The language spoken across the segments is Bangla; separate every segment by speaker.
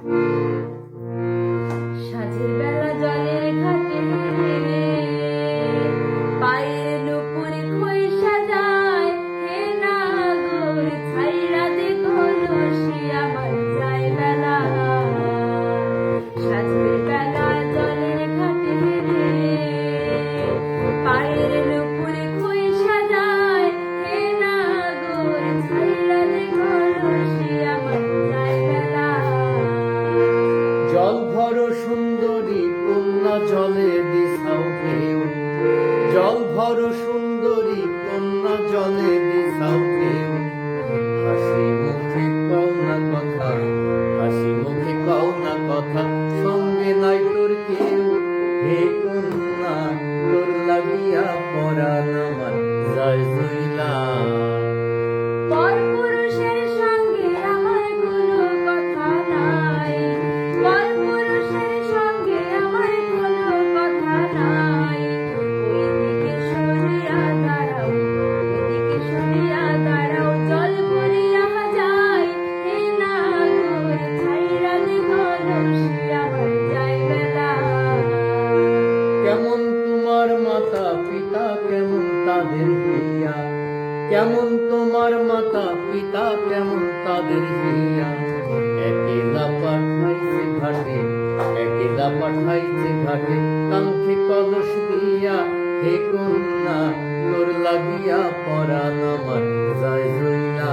Speaker 1: Thank you.
Speaker 2: জলে দিশাও ঢেউ। জল ভর সুন্দরী কন্যা জলে দিশাও তাদের হইয়া। কেমন তোমার মাতা পিতা, কেমন তাদের হিয়া একেলা পাঠাইছে ঘাটে একেলা পাঠাইছে ঘাটে, কাঙ্ক্ষে কলস দিয়া হে কন্যা, তোর লাগিয়া পরা আমার
Speaker 1: যায় হইয়া।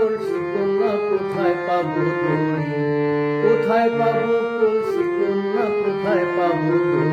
Speaker 1: কলসি
Speaker 2: কন্যা কোথায় পাবো তোরে? কোথায় পাবো কলসি কন্যা কোথায় পাবো তোরে?